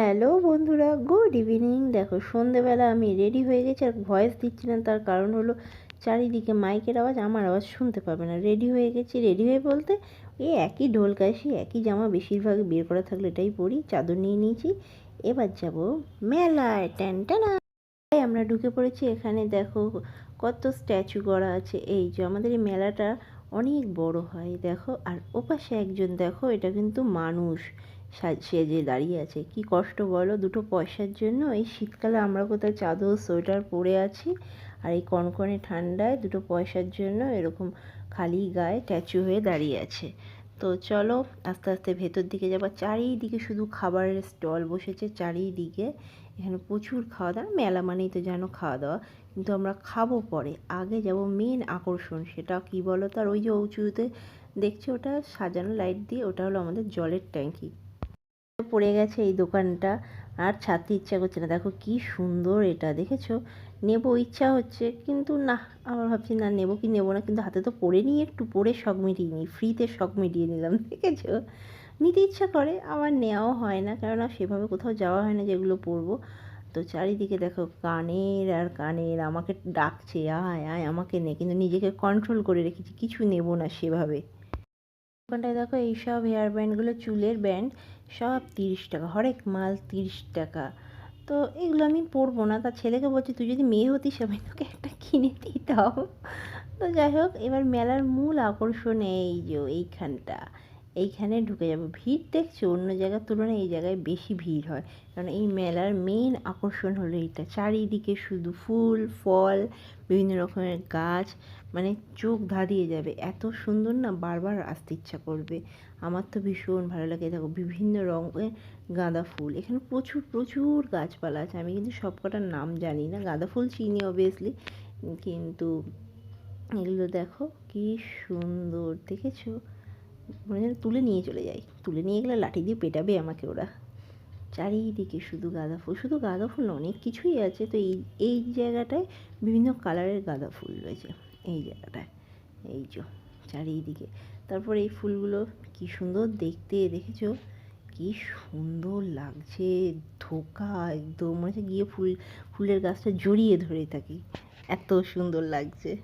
Hello বন্ধুরা good evening দেখো, সন্ধেবেলা আমি রেডি হয়ে গেছি আর ভয়েস দিচ্ছি না, তার কারণ হলো চারিদিকে মাইকের আওয়াজ, আমার আওয়াজ শুনতে পাবে না। রেডি হয়ে গেছি রেডি হয়ে বলতে এই একই ঢোল কাশি একই জামা বেশিরভাগ বের করা থাকলে এটাই পরি, চাদর নিয়ে নিয়েছি। এবার যাব মেলায়, ট্যান টানা এই আমরা ঢুকে পড়েছি এখানে, দেখো কত স্ট্যাচু করা আছে। এই যে আমাদের এই মেলাটা অনেক বড় হয়, দেখো। আর ওপাশে একজন, দেখো, এটা কিন্তু মানুষ। সাজ- দাঁড়িয়ে আছে। কি কষ্ট বলো, দুটো পয়সার জন্য এই শীতকালে আমরা কোথাও চাদর, সোয়েটার পরে আছি আর এই কনকনে ঠান্ডায় দুটো পয়সার জন্য এরকম খালি গায়ে ট্যাচু হয়ে দাঁড়িয়ে আছে। তো চলো আস্তে আস্তে ভেতর দিকে যাব। চারিদিকে শুধু খাবারের স্টল বসেছে চারিদিকে। এখানে প্রচুর খাওয়া দাওয়া, মেলা মানেই তো জানো খাওয়া দাওয়া। কিন্তু আমরা খাব পরে। আগে যাব মেন আকর্ষণ সেটা কি বলো তার ওই যে উঁচুতে দেখছ ওটা সাজানো লাইট দিয়ে, ওটা হলো আমাদের জলের ট্যাঙ্কি। পড়ে গেছে এই দোকানটা। আর ছাড়তে ইচ্ছা করছে না। দেখো কি সুন্দর এটা, দেখেছ? নেব, ইচ্ছা হচ্ছে, কিন্তু না আমার ভাবছি না নেব কি নেব না, কিন্তু হাতে তো পরে নিই একটু, পরে শখ মিটিয়ে নিই ফ্রিতে শখ মিটিয়ে নিলাম, দেখেছ? নিতে ইচ্ছা করে, আবার নেওয়াও হয় না, কেননা সেভাবে কোথাও যাওয়া হয় না যেগুলো পরবো। তো চারিদিকে দেখো কানের আর কানের, আমাকে ডাকছে, আয় আয়, আমাকে নে, কিন্তু নিজেকে কন্ট্রোল করে রেখেছি, কিছু নেব না সেভাবে। দোকানটায় দেখো এইসব হেয়ার ব্যান্ডগুলো চুলের ব্যান্ড সব তিরিশ টাকা, হরেক মাল তিরিশ টাকা। তো এগুলো আমি পরবো না, তার ছেলেকে বলছি, তুই যদি মেয়ে হতিস, আমি তোকে একটা কিনে দিতাম। তো যাই হোক, এবার মেলার মূল আকর্ষণ এই যে, এইখানটা। এইখানে ঢুকে যাব। ভিড় দেখছ অন্য জায়গার তুলনায় এই জায়গায় বেশি ভিড় হয়। কারণ এই মেলার মেন আকর্ষণ হলো এইটা। চারিদিকে শুধু ফুল, ফল, বিভিন্ন রকমের গাছ মানে চোখ ধাঁধিয়ে যাবে। এত সুন্দর না বারবার আসতে ইচ্ছা করবে। আমার তো ভীষণ ভালো লাগে। দেখো, বিভিন্ন রঙের গাঁদা ফুল। এখানে প্রচুর প্রচুর গাছপালা আছে। আমি কিন্তু সব কটার নাম জানি না। গাঁদা ফুল চিনি অবভিয়াসলি কিন্তু এগুলো দেখো কি সুন্দর। দেখেছ? মনে যেন তুলে নিয়ে চলে যাই। তুলে নিয়ে গেলে লাঠি দিয়ে পেটাবে আমাকে ওরা। চারিদিকে শুধু গাঁদা ফুল। শুধু গাঁদা ফুল অনেক কিছুই আছে। তো এই এই জায়গাটায় বিভিন্ন কালারের গাঁদা ফুল রয়েছে। এই জায়গাটায়। এই যে, চারিদিকে। তারপর এই ফুলগুলো কি সুন্দর দেখতে, দেখেছ? কি সুন্দর লাগছে। ধোকা একদম। মনে হচ্ছে গিয়ে ফুল, ফুলের গাছটা জড়িয়ে ধরে থাকি। এত সুন্দর লাগছে।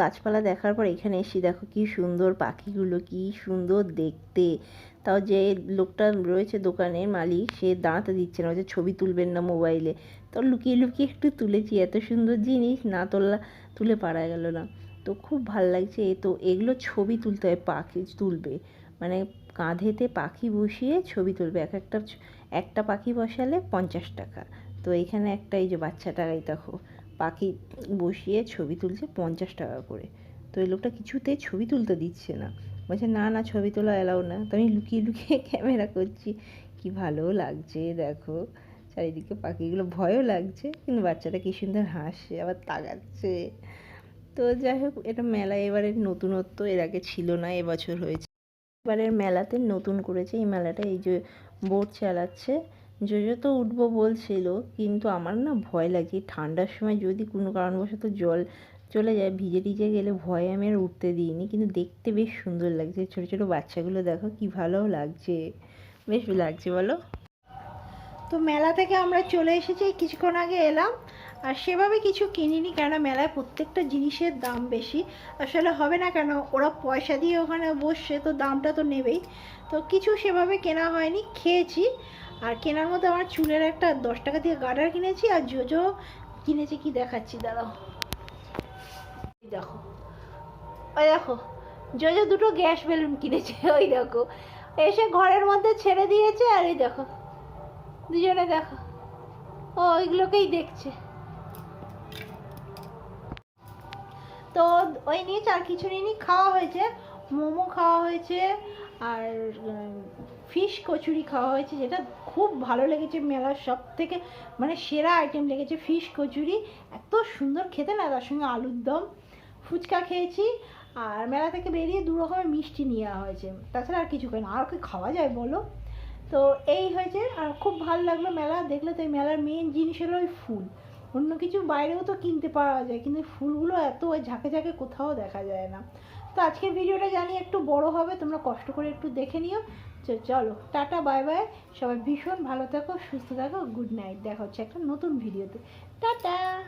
গাছপালা দেখার পর এখানে এসে দেখো কি সুন্দর পাখিগুলো, কি সুন্দর দেখতে। তাও যে লোকটা রয়েছে দোকানের মালিক, সে দাঁড়াতে দিচ্ছে না বলছে ছবি তুলবেন না মোবাইলে। তো লুকিয়ে লুকিয়ে একটু তুলেছি, এত সুন্দর জিনিস না তোলা, তুলে পারা গেল না। তো খুব ভালো লাগছে এ, তো এগুলো ছবি তুলতে হয়, পাখি তুলবে। মানে কাঁধেতে পাখি বসিয়ে ছবি তুলবে, এক একটা একটা পাখি বসালে পঞ্চাশ টাকা। তো এখানে একটা এই যে বাচ্চাটা এই দেখো। পাখি বসিয়ে ছবি তুলছে পঞ্চাশ টাকা করে। তো এই লোকটা কিছুতেই ছবি তুলতে দিচ্ছে না। বলছে, না না, ছবি তোলা এলাও না। তো আমি লুকিয়ে লুকিয়ে ক্যামেরা করছি। কি ভালো লাগছে, দেখো। চারিদিকে পাখিগুলো ভয়ও লাগছে, কিন্তু বাচ্চাটা কি সুন্দর হাসছে, আবার তাকাচ্ছে। তো যাই হোক, এটা মেলা এবারের নতুনত্ব, এর আগে ছিল না, এবছর হয়েছে। এবারের মেলাতে নতুন করেছে। এই মেলাটা এই যে বোট চালাচ্ছে। জোজো তো উঠবো বলছিল, কিন্তু আমার না ভয় লাগছে ঠান্ডার সময় যদি কোনো কারণবশত জল চলে যায়, ভিজে টিজে গেলে ভয়ে আমি আর উঠতে দিইনি। কিন্তু দেখতে বেশ সুন্দর লাগছে। ছোটো ছোটো বাচ্চাগুলো দেখো, কি ভালো লাগছে। বেশ লাগছে, বলো। তো মেলা থেকে আমরা চলে এসেছি, কিছুক্ষণ আগে এলাম। আর সেভাবে কিছু কিনিনি কেন মেলায় প্রত্যেকটা জিনিসের দাম বেশি। আসলে হবে না কেন, ওরা পয়সা দিয়ে ওখানে বসছে, তো দামটা তো নেবেই। তো কিছু সেভাবে কেনা হয়নি, খেয়েছি। আর কেনার মধ্যে আমার চুলের একটা দশ টাকা দিয়ে গার্ডার কিনেছি আর জোজো কিনেছি কি দেখাচ্ছি এই দেখো। ওই দেখো, জোজো দুটো গ্যাস বেলুন কিনেছে, ওই দেখো। এসে ঘরের মধ্যে ছেড়ে দিয়েছে আর এই দেখো, দুজনে দেখো। ও, ওইগুলোকেই দেখছে। তো ওই নিয়েছে আর কিছু নিয়ে খাওয়া হয়েছে। মোমো খাওয়া হয়েছে, আর ফিশ কচুরি খাওয়া হয়েছে, যেটা খুব ভালো লেগেছে মেলার সব থেকে মানে সেরা আইটেম লেগেছে ফিশ কচুরি। এত সুন্দর খেতে না, তার সঙ্গে আলুর দম। ফুচকা খেয়েছি, আর মেলা থেকে বেরিয়ে দু রকমের মিষ্টি নেওয়া হয়েছে। তাছাড়া আর কিছু খাই না আর কি খাওয়া যায় বলো? তো এই হয়েছে, আর খুব ভালো লাগল মেলা, দেখলে তো মেলার মেন জিনিস হলো ওই ফুল। অন্য কিছু বাইরেও তো কিনতে পাওয়া যায়, কিন্তু ফুলগুলো এত ঝাঁকে ঝাঁকে কোথাও দেখা যায় না। তো আজকের ভিডিওটা জানি একটু বড় হবে, তোমরা কষ্ট করে একটু দেখে নিও। তো চলো, টাটা, বাই বাই। সবাই ভীষণ ভালো থাকো, সুস্থ থাকো, গুড নাইট। দেখা হচ্ছে একটা নতুন ভিডিওতে। টাটা!